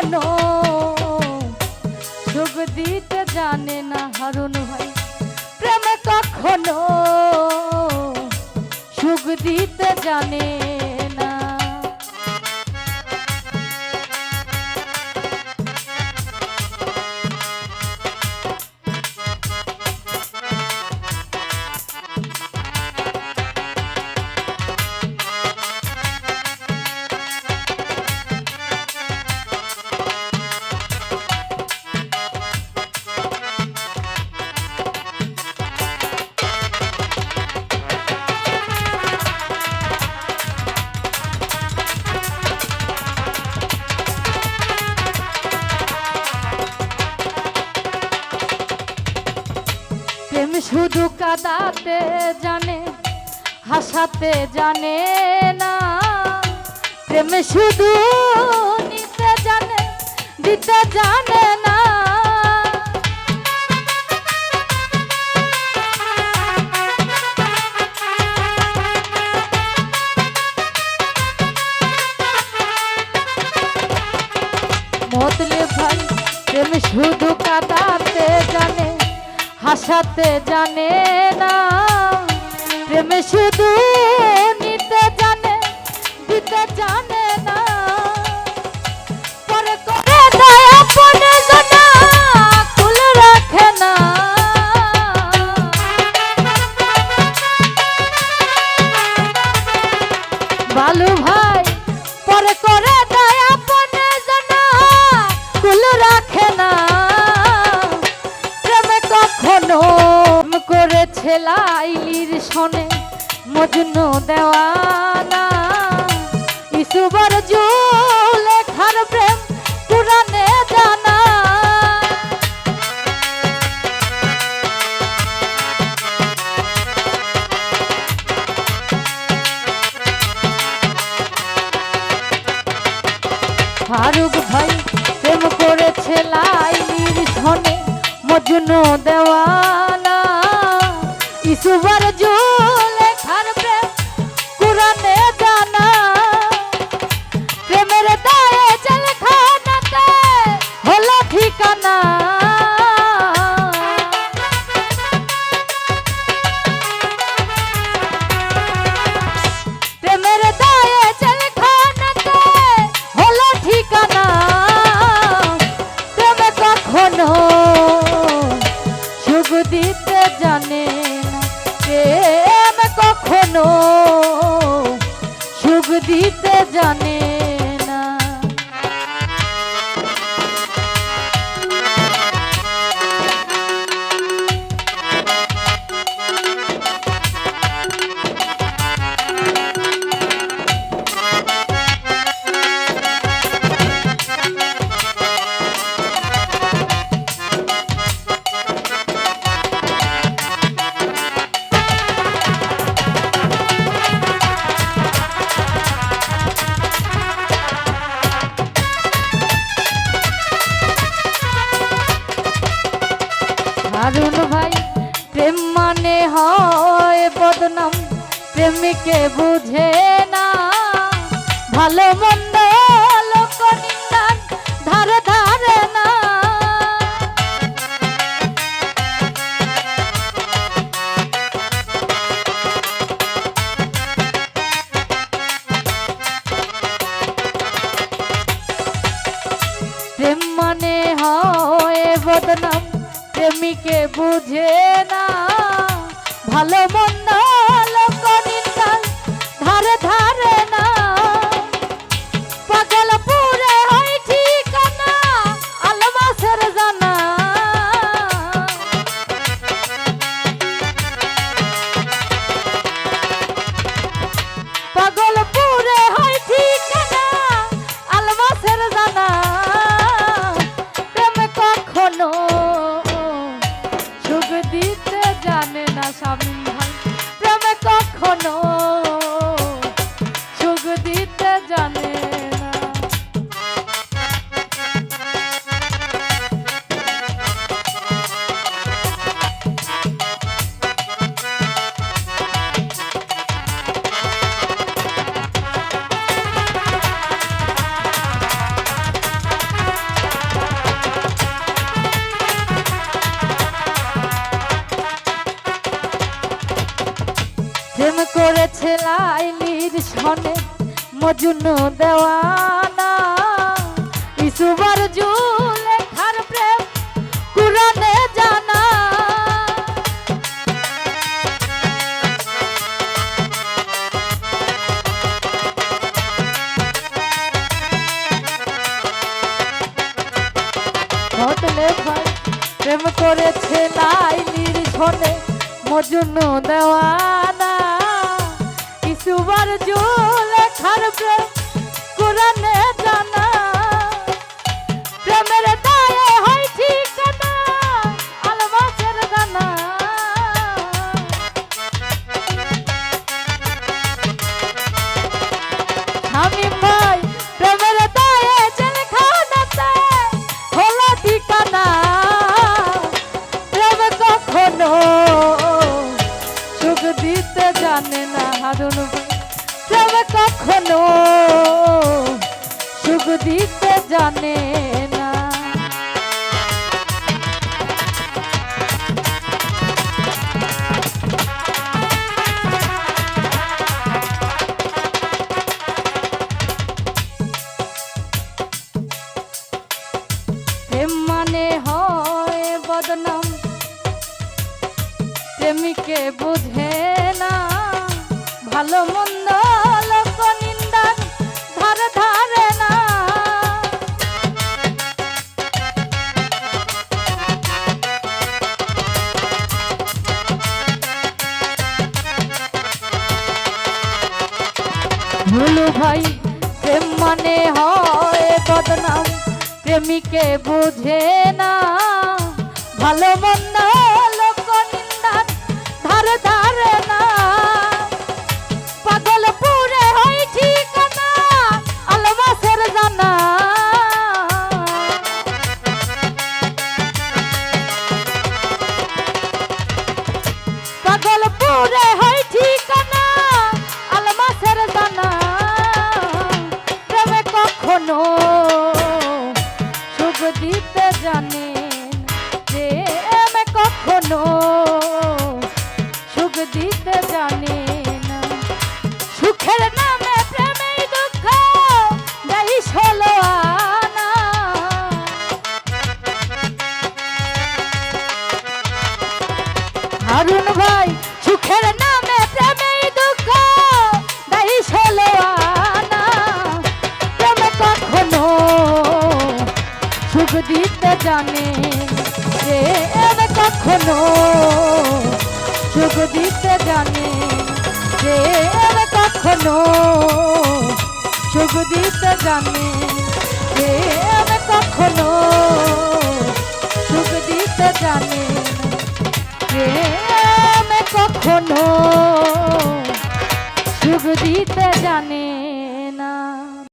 এখনও যোগ দিতে জানে না হারুন ভাই। প্রেম কখনো সুখ দিতে জানে প্রেম শুধু কাদাতে জানে, হাসাতে জানে না। প্রেম শুধু নিতে জানে, দিতে জানে না। মতলে ভাই, প্রেম শুধু হাসাতে জানে না প্রেমে করেছে লাইলির শোনে মজনু দেওয়ানা। ইসুবার জুলে খার প্রেম পুরানে জানা। ফারুক ভাই প্রেম করেছে লাইলির শোনে মজনু দেওয়ানা। হারুন ভাই প্রেম মানে হয় বদনাম প্রেমিকে বুঝে না। ভালো মন্দ ভালো মন্দ এখনও সুখ দিতে জানে মজনু দেওয়ানা। ইসুবার জুলে খার প্রেম কুরানে জানা। ঘটলে ভাই প্রেম করেছে নাই নির্ঝনে মজনু দেওয়ানা। কিছুবার জুলে প্রেম কোরআনে জানা জানে না। প্রেম মানে হয় বুঝে না। ভালো মন্দ ভুলু ভাই প্রেম মানে হয় বদনাম। প্রেমিকে বুঝে না ভালো মন্দ জানে প্রেমে কখনো সুখ দিতে জানে প্রেমে কখনো সুখ দিতে জানে প্রেমে কখনো সুখ দিতে জানে প্রেম কখনো সুখ দিতে জানে।